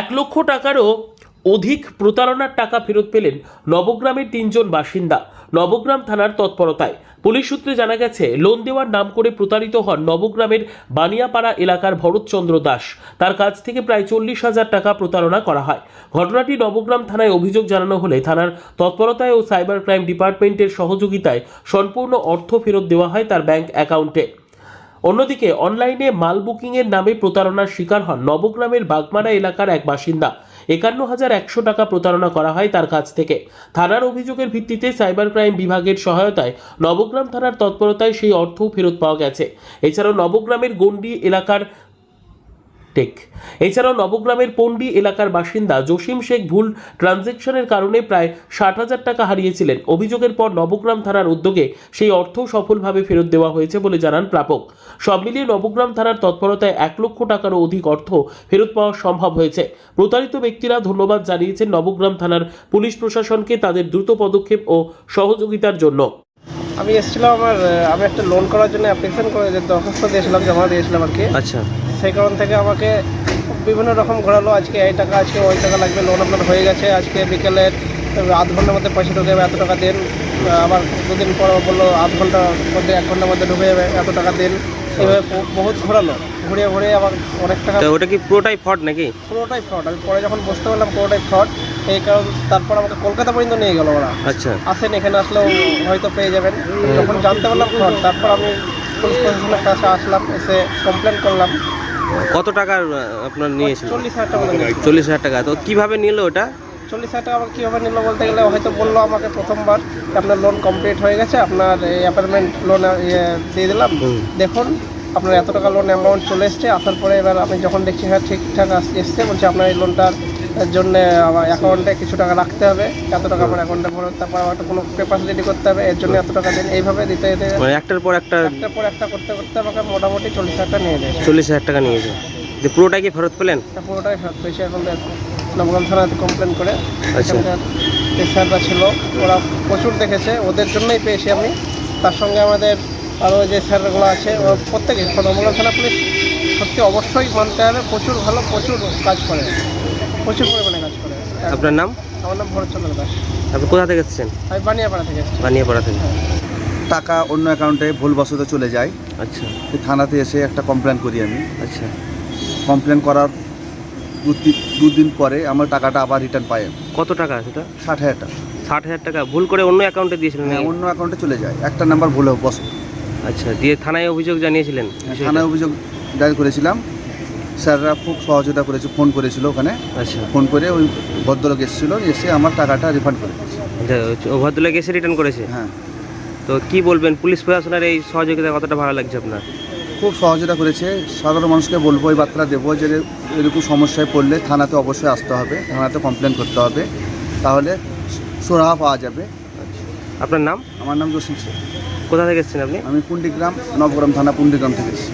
এক লক্ষ টাকারও অধিক প্রতারণার টাকা ফেরত পেলেন নবগ্রামের তিনজন বাসিন্দা নবগ্রাম থানার তৎপরতায়। পুলিশ সূত্রে জানা গেছে, লোন দেওয়ার নাম করে প্রতারিত হন নবগ্রামের বানিয়াপাড়া এলাকার ভরতচন্দ্র দাস। তার কাছ থেকে প্রায় চল্লিশ হাজার টাকা প্রতারণা করা হয়। ঘটনাটি নবগ্রাম থানায় অভিযোগ জানানো হলে থানার তৎপরতায় ও সাইবার ক্রাইম ডিপার্টমেন্টের সহযোগিতায় সম্পূর্ণ অর্থ ফেরত দেওয়া হয় তার ব্যাংক অ্যাকাউন্টে। অন্যদিকে অনলাইনে মাল বুকিংয়ের নামে প্রতারণার শিকার হন নবগ্রামের বাগমারা এলাকার এক বাসিন্দা। একান্ন হাজার একশো টাকা প্রতারণা করা হয় তার কাছ থেকে। থানার অভিযোগের ভিত্তিতে সাইবার ক্রাইম বিভাগের সহায়তায় নবগ্রাম থানার তৎপরতায় সেই অর্থও ফেরত পাওয়া গেছে। এছাড়াও নবগ্রামের গন্ডি এলাকার টেক। এছাড়াও নবগ্রামের পন্ডি এলাকার বাসিন্দা জসিম শেখ ভুল ট্রানজ্যাকশনের কারণে প্রায় ষাট হাজার টাকা হারিয়েছিলেন। অভিযোগের পর নবগ্রাম থানার উদ্যোগে সেই অর্থ সফলভাবে ফেরত দেওয়া হয়েছে বলে জানান প্রাপক। সব মিলিয়ে নবগ্রাম থানার তৎপরতায় এক লক্ষ টাকারও অধিক অর্থ ফেরত পাওয়া সম্ভব হয়েছে। প্রতারিত ব্যক্তিরা ধন্যবাদ জানিয়েছেন নবগ্রাম থানার পুলিশ প্রশাসনকে তাদের দ্রুত পদক্ষেপ ও সহযোগিতার জন্য। আমি এসেছিলাম আমার আমি একটা লোন করার জন্য অ্যাপ্লিকেশন করে দরখাস্ত দিয়েছিলাম জমা দিয়েছিলাম আর কি। আচ্ছা। সেই কারণ থেকে আমাকে বিভিন্ন রকম ঘোরালো। আজকে এই টাকা আজকে ওই টাকা লাগবে লোন আপনার হয়ে গেছে। আজকে বিকেলে আধ ঘণ্টার মধ্যে পয়সা ঢুকে যাবে এত টাকা দিন। আবার দুদিন পর বলল আধ ঘণ্টার মধ্যে এক ঘণ্টার মধ্যে ঢুকে যাবে এত টাকা দিন। এইভাবে বহুত ঘোরালো। ঘুরিয়ে ঘুরিয়ে আবার অনেক টাকা ওটা কি পুরোটাই ফ্রড নাকি? পুরোটাই ফ্রড আমি পরে যখন বুঝতে পারলাম পুরোটাই ফ্রড এই কারণ তারপর আমাকে কলকাতা পর্যন্ত নিয়ে গেল ওরা। আচ্ছা। আসেন এখানে আসলেও হয়তো পেয়ে যাবেন। যখন জানতে পারলাম ফ্রড তারপর আমি পুলিশ প্রশাসনের কাছে আসলাম এসে কমপ্লেন করলাম। কত টাকার আপনার নিয়েছিল? চল্লিশ হাজার টাকা চল্লিশ হাজার টাকা। তো কীভাবে নিল ওটা? চল্লিশ হাজার টাকা কীভাবে নিল বলতে গেলে হয়তো বলল আমাকে প্রথমবার আপনার লোন কমপ্লিট হয়ে গেছে আপনার এই অ্যাপার্টমেন্ট লোন দিয়ে দিলাম। দেখুন আপনার এত টাকা লোন অ্যামাউন্ট চলে এসছে। আসার পরে এবার আমি যখন দেখছি হ্যাঁ ঠিকঠাক এসছে বলছে আপনার এই লোনটার জন্য আমার অ্যাকাউন্টে কিছু টাকা রাখতে হবে। এত টাকা আমার অ্যাকাউন্টে ভরে তারপর আমার কোনো পেপার রেডি করতে হবে এর জন্য এত টাকা দিন। এইভাবে দিতে দিতে মানে একটার পর একটা একটার পর একটা করতে করতে আমাকে মোটামুটি চল্লিশ হাজার টাকা নিয়ে দেয় চল্লিশ হাজার টাকা নিয়েছে যে পুরোটাই কি ফেরত পেলেন? পুরোটাই ফেরত পেয়েছি। এখন নবগ্রাম থানাতে কমপ্লেন করে। আচ্ছা। এখানকার স্যাররা ছিল ওরা প্রচুর দেখেছে। ওদের জন্যই পেয়েছি আমি। তার সঙ্গে আমাদের আরও যে স্যারগুলো আছে ওরা প্রত্যেকে নবগ্রাম থানা পুলিশ সত্যি অবশ্যই মানতে হবে। প্রচুর ভালো প্রচুর কাজ করে। প্রচুর পরিমাণে কাজ করে। আপনার নাম? আমার নাম ভরতচন্দ্র দাস। আপনি কোথা থেকে এসেছেন? আমি বানিয়াপাড়া থেকে এসেছি। বানিয়াপাড়া থেকে। টাকা অন্য অ্যাকাউন্টে ভুলবশত চলে যায়। আচ্ছা। থানাতে এসে একটা কমপ্লেন করি আমি। আচ্ছা। কমপ্লেন করার দুদিন পরে আমার টাকাটা আবার রিটার্ন পাই কত টাকা সেটা ষাট হাজার টাকা। ষাট হাজার টাকা। ভুল করে অন্য অ্যাকাউন্টে দিয়েছিলেন হ্যাঁ অন্য অ্যাকাউন্টে চলে যায়। একটা নাম্বার ভুল বস আচ্ছা দিয়ে থানায় অভিযোগ জানিয়েছিলেন থানায় অভিযোগ দায়ের করেছিলাম। স্যাররা খুব সহযোগিতা করেছে ফোন করেছিল ওখানে। আচ্ছা। ফোন করে ওই ভদ্রলোক এসেছিল এসে আমার টাকাটা রিফান্ড করে দিয়েছে। আচ্ছা, ও ভদ্রলোক এসে রিটার্ন করেছে? হ্যাঁ। তো কি বলবেন পুলিশ প্রশাসনের এই সহযোগিতা কতটা ভালো লাগছে আপনার? খুব সহযোগিতা করেছে সাধারণ মানুষকে বলব এই বার্তা দেবো যে এরকম সমস্যায় পড়লে থানাতে অবশ্যই আসতে হবে থানাতে কমপ্লেন করতে হবে তাহলে সুরাহা পাওয়া যাবে। আপনার নাম? আমার নাম জসিম শেখ। কোথা থেকে এসেছেন আপনি? আমি পুন্ডিগ্রাম নবগ্রাম থানা পুন্ডিগ্রাম থেকে এসেছি।